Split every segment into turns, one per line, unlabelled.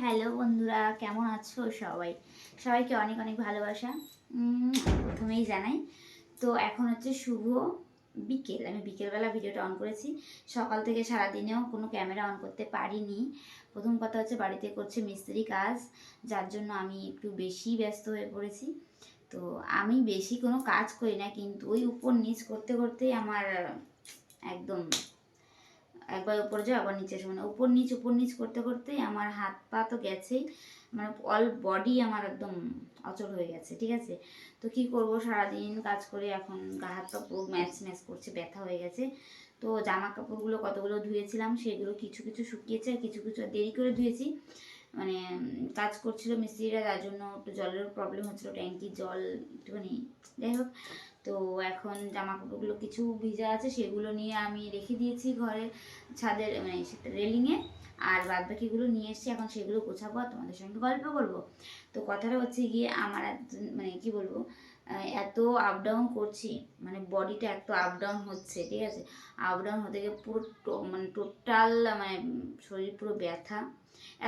Hello বন্ধুরা। কেমন আছো সবাই? সবাইকে অনেক অনেক ভালোবাসা। প্রথমেই জানাই, তো এখন হচ্ছে শুভ বিকেল। আমি বিকেলবেলা ভিডিওটা অন করেছি। সকাল থেকে সারাদিনেও কোনো ক্যামেরা অন করতে পারিনি। প্রথম কথা হচ্ছে বাড়িতে করছে মিস্ত্রি কাজ, যার জন্য আমি একটু বেশি ব্যস্ত হয়ে পড়েছি। তো আমি বেশি কোনো কাজ করি না, কিন্তু ওই উপর নিচ করতে, করতেই আমার একদম একবার উপরে যাও, আবার নিচে আসো মানে উপর নিচ উপর নিচ করতে করতেই আমার হাত পা তো গেছেই মানে অল বডি আমার একদম অচল হয়ে গেছে, ঠিক আছে? তো কি করব? সারাদিন কাজ করে এখন গা হাত পা পুরো ম্যাচ ম্যাচ করছে, ব্যথা হয়ে গেছে। তো জামা কাপড়গুলো কতগুলো ধুয়েছিলাম, সেগুলো কিছু কিছু শুকিয়েছে, আর কিছু কিছু দেরি করে ধুয়েছি। মানে কাজ করছিল মিস্ত্রিরা, তার জন্য একটু জলের প্রবলেম হচ্ছিল, ট্যাঙ্কির জল, একটুখানি, যাই হোক। তো এখন জামা কাপড়গুলো কিছু ভিজা আছে, সেগুলো নিয়ে আমি রেখে দিয়েছি ঘরে ছাদের মানে রেলিংয়ে আর বাদ বাকিগুলো নিয়ে এসেছি, এখন সেগুলো গোছাবো আর তোমাদের সঙ্গে গল্প করব। তো কথাটা হচ্ছে গিয়ে আমার মানে কি বলব এত আপ ডাউন করছি মানে বডিটা এত আপ ডাউন হচ্ছে, ঠিক আছে? আপ ডাউন হতে গিয়ে পুরো মানে টোটাল মানে শরীর পুরো ব্যথা।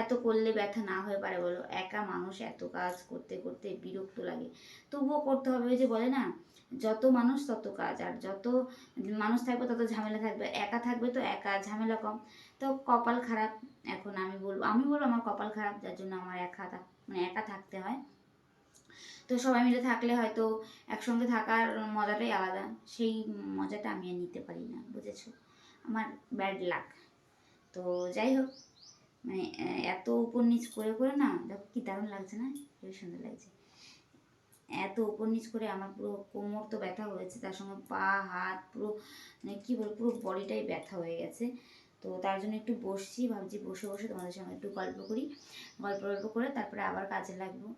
এত করলে ব্যথা না হয়ে পারে বলো। একা মানুষ এত কাজ করতে করতে বিরক্ত লাগে। তবুও করতে হবে যে বলে না, যত মানুষ তত কাজ। আর যত মানুষ থাকবে তত ঝামেলা থাকবে। একা থাকবে তো একা, ঝামেলা কম। তো কপাল খারাপ এখন আমি বলব আমি বলব আমার কপাল খারাপ, যার জন্য আমার একা মানে একা থাকতে হয়। তো সবাই মিলে থাকলে হয়তো একসঙ্গে থাকার মজাটাই আলাদা। সেই মজাটা আমি আর নিতে পারি না, বুঝেছ? আমার ব্যাড লাক তো যাই হোক। মানে এত উপর নিচ করে করে না দেখো কি দারুণ লাগছে না? খুবই সুন্দর লাগছে। এত উপর নিচ করে আমার পুরো কোমর তো ব্যথা হয়েছে তার সঙ্গে পা হাত পুরো মানে কী বলব পুরো বডিটাই ব্যথা হয়ে গেছে। তো তার জন্য একটু বসছি ভাবছি বসে বসে তোমাদের সঙ্গে একটু গল্প করি। গল্প গল্প করে তারপরে আবার কাজে লাগবো।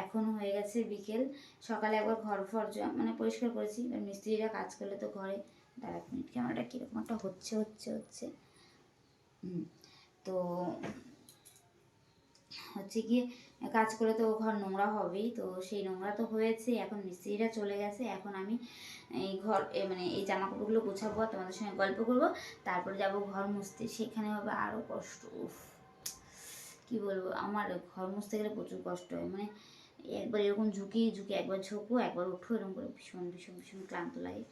এখন হয়ে গেছে বিকেল সকালে একবার ঘর ফর মানে পরিষ্কার করেছি। এবার মিস্ত্রিরা কাজ করলে তো ঘরে। দাঁড়া মিনিট ক্যামেরাটা কীরকম একটা হচ্ছে হচ্ছে হচ্ছে। হুম, তো হচ্ছে গিয়ে কাজ করে তো ঘর নোংরা হবেই। তো সেই নোংরা তো হয়েছে, এখন মিস্ত্রিরা চলে গেছে। এখন আমি এই ঘর মানে এই জামা কাপড়গুলো গোছাবো তোমাদের সঙ্গে গল্প করব। তারপরে যাব ঘর মুছতে, সেখানে হবে আরও কষ্ট। উফ, কী বলব? আমার ঘর মুছতে গেলে প্রচুর কষ্ট হয়। মানে একবার এরকম ঝুঁকি ঝুঁকি একবার ঝোঁকো, একবার উঠো, এরকম করে ভীষণ ভীষণ ভীষণ ক্লান্ত লাগে।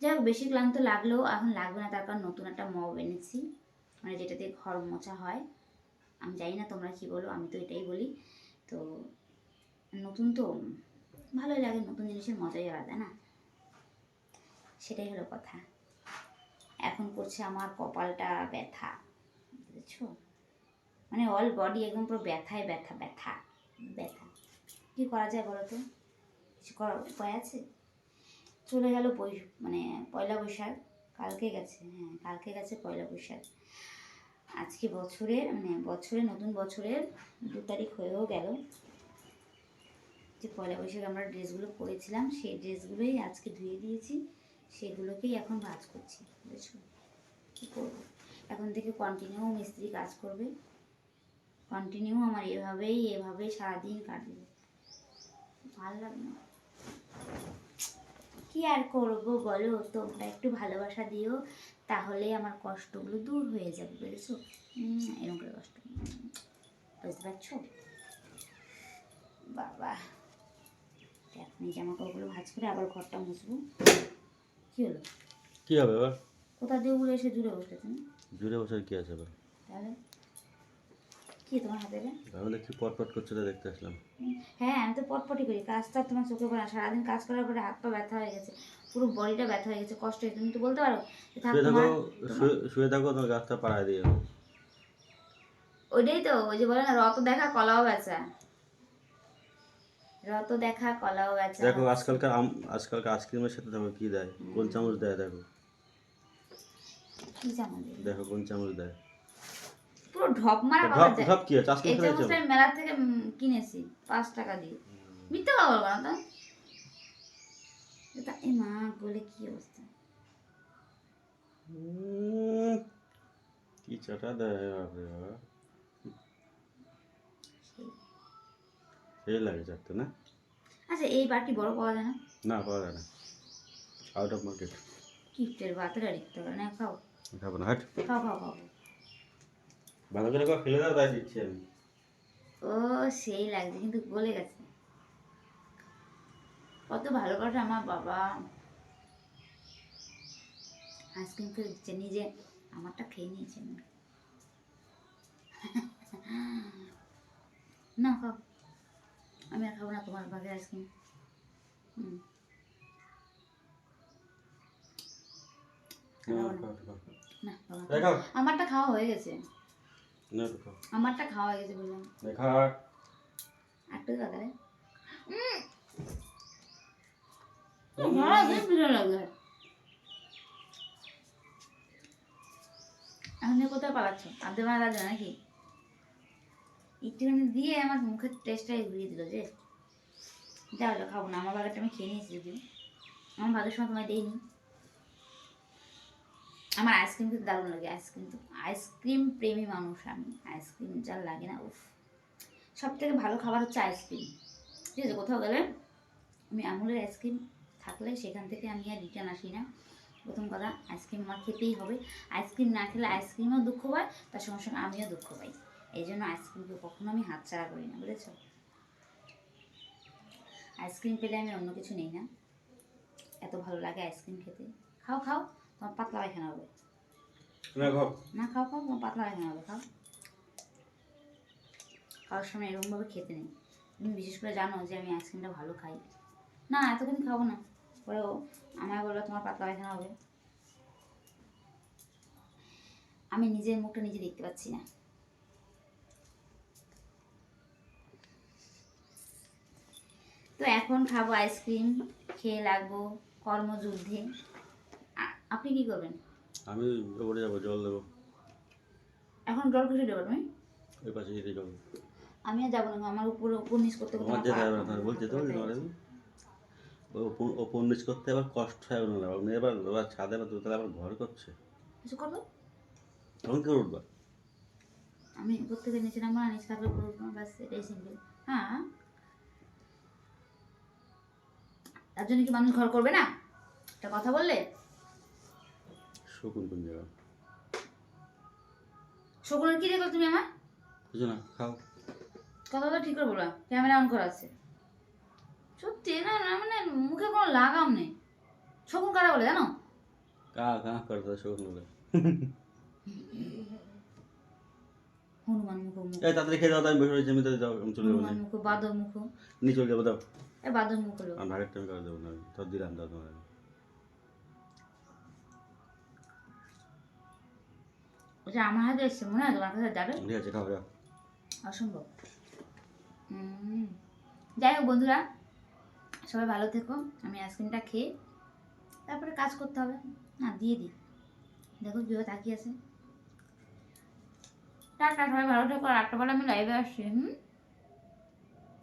যাই হোক, বেশি ক্লান্ত লাগলেও এখন লাগবে না। তার কারণ নতুন একটা মব এনেছি। মানে যেটা দিয়ে ঘর মোছা হয়। আমি জানি না তোমরা কি বলো, আমি তো এটাই বলি। তো নতুন তো ভালোই লাগে, নতুন জিনিসের মজাই আলাদা না? সেটাই হলো কথা। এখন করছে আমার কপালটা ব্যথা, বুঝেছ? মানে অল বডি একদম পুরো ব্যথায় ব্যথা ব্যথা ব্যথা। কী করা যায় বলো তো? কিছু করার উপায় আছে? চলে গেল বৈ মানে পয়লা বৈশাখ। কালকে গেছে হ্যাঁ কালকে গেছে পয়লা বৈশাখ। আজকে বছরের মানে বছরে নতুন বছরের দু তারিখ হয়েও গেল। যে পয়লা বৈশাখে আমরা ড্রেসগুলো পরেছিলাম, সেই ড্রেসগুলোই আজকে ধুয়ে দিয়েছি, সেগুলোকেই এখন ভাজ করছি, বুঝেছ? কী করব? এখন থেকে কন্টিনিউ মিস্ত্রি কাজ করবে। কন্টিনিউ আমার এভাবেই এভাবেই সারাদিন কাটবে। ভালো লাগে না। কি আর করব বলো? তোমরা একটু ভালোবাসা দিও তাহলে আমার কষ্টগুলো দূর হয়ে যাবে বুঝেছ? এরকম করে কষ্ট। বুঝতে পারছ? বাবা এখন এই জামা কাপড়গুলো ভাজ করে আবার ঘরটা মুছবো। কি হলো?
কি হবে এবার?
কোথা দিয়ে উড়ে এসে জুড়ে তুমি
জুড়ে বসার কি আছে এবার?
তাহলে? কি তোমার হাতে রে?
তাহলে কি পটপট করছে দেখতে আসলাম।
হ্যাঁ আমি তো করি। কাজটা তোমার চোখে পড়ে না। সারাদিন কাজ করার পরে হাত পা ব্যথা হয়ে গেছে। পুরো বডিটা ব্যথা হয়ে গেছে। কষ্ট হয়েছে। তুমি তো বলতে পারো
শুয়ে থাকো
তোমার
তোমার গাছটা পাড়ায় দিয়ে
ওইটাই তো ওই যে বলে না রত দেখা কলাও বেচা। রত দেখা কলাও বেচা।
দেখো আজকালকার আজকালকার আইসক্রিমের সাথে দেখো কি দেয়? কোন চামচ দেয় দেখো।
কি চামচ?
দেখো কোন চামচ দেয়।
পুরো ঢপ মারা কথা যায়
ঢপ কি আছে
এই
আইসক্রিম
চামচটা মেলা থেকে কিনেছি পাঁচ টাকা দিয়ে। মিথ্যা কথা বলব না এটা এ মা বলে কি অবস্থা?
কি চাটা দেয় বাপরে।
সেই।
লাগে চারটে না?
আচ্ছা এই বাটি বড় পাওয়া যায় না?
না পাওয়া যায় না। আউট অফ মার্কেট
কিফটের বাতের পারে না খাও?
খাব না হাট।
খাও খাও খাও।
ভালো করে খাও, ফেলে দাও তাই দিচ্ছি আমি।
ও সেই লাগছে কিন্তু গলে গেছে। কত ভালো করে আমার বাবা। আইসক্রিম দিচ্ছে নিজে আমারটা খেয়ে নিয়েছে না খাও। আমি আর খাব না তোমার ভাগের আইসক্রিম। হুম।
খাও।
আমারটা খাওয়া হয়ে গেছে।
না,
আমারটা খাওয়া হয়ে গেছে বললাম।
এই খা।
একটু দাদারে ভালো ভিডিও লাগবে এখন এ কোথায় পালাচ্ছ? আনতে পারা লাগবে নাকি? একটুখানি দিয়ে আমার মুখের টেস্টটাই ঘুরিয়ে দিল যে। যাও যাও খাব না। আমার বাগারটা আমি খেয়ে নিয়েছি যদিও। আমার ভাগের সময় তোমায় দেইনি। আমার আইসক্রিম কিন্তু দারুণ লাগে, আইসক্রিম তো, আইসক্রিম প্রেমী মানুষ আমি, আইসক্রিম যার লাগে না, উফ। সব থেকে ভালো খাবার হচ্ছে আইসক্রিম। ঠিক আছে, কোথাও গেলে আমি আমুলের আইসক্রিম থাকলে সেখান থেকে আমি আর রিটার্ন আসি না। প্রথম কথা, আইসক্রিম আমার খেতেই হবে। আইসক্রিম না খেলে আইসক্রিমও দুঃখ পায়, তার সঙ্গে সঙ্গে আমিও দুঃখ পাই। এই জন্য আইসক্রিমকে কখনো আমি হাতছাড়া করি না, বুঝেছ? আইসক্রিম পেলে আমি অন্য কিছু নেই না। এত ভালো লাগে আইসক্রিম খেতে। খাও খাও। তোমার পাতলা পায়খানা হবে।
না, খাও।
না খাও খাও তোমার পাতলা পায়খানা হবে খাও। খাওয়ার সময় এরকমভাবে খেতে নেই। তুমি বিশেষ করে জানো যে আমি আইসক্রিমটা ভালো খাই। না এতক্ষণ খাব না। পরেও আমায় বলল তোমার পাতলা পায়খানা হবে। আমি নিজের মুখটা নিজে দেখতে পাচ্ছি না। তো এখন খাব আইসক্রিম খেয়ে লাগবো কর্মযুদ্ধে। আপনি কি করবেন?
আমি ওপরে যাব জল দেবো।
এখন জল খেতে দেবো তুমি
ওই পাশে গিয়ে জল
আমি আর যাব না আমার উপরে উপর নিচ করতে করতে
আমার যেতে হবে না বলছে তো ওপর- ওপর নিচ করতে আবার কষ্ট হয় না আপনি এবার এবার ছাদে বা দোতলা আবার ঘর করছে।
কিছু করব?
তখন কেউ উঠবা?
আমি উপর থেকে নিচে নামবো না নিচে থাকলে উপরে উঠবো ব্যাস এটাই সিম্পল হ্যাঁ? তার জন্য কি মানুষ ঘর করবে না? একটা কথা বললে?
শকুন কোন জায়গা?
শকুনের কি দেখল তুমি আমার?
কিছু না খাও।
কথাটা ঠিক করে বললাম ক্যামেরা অন করা আছে। সত্যি না না মানে মুখে কোনো লাগাম নেই। শকুন কারা বলে জানো?
কা কা করতে শকুন বলে।
হনুমান মুখ
এই তাড়াতাড়ি খেয়ে দাও আমি বসে রয়েছি আমি তো যাও আমি চলে যাব
হনুমান মুখ বাদর মুখ।
নিয়ে চলে যাব দাও
এ বাদর মুখ
আমার ভাগের টাইম করে দেবো না তো দিলাম দাও তোমার।
ওটা আমার হাতে এসছে মনে হয় তোমার কাছে যাবে?
ঠিক আছে খাও
অসম্ভব। হুম। যাই হোক বন্ধুরা সবাই ভালো থেকো আমি আইসক্রিমটা খেয়ে তারপরে কাজ করতে হবে। না দিয়ে দিই। দেখো কীভাবে তাকিয়ে আছে। টাটা সবাই ভালো থেকো আর রাত্রেবেলা আমি লাইভে আসছি হুম?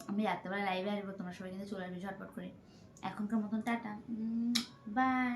আমি রাত্রেবেলা লাইভে আসব তোমরা সবাই কিন্তু চলে আসবে ঝটপট করে। এখনকার মতন টাটা বাই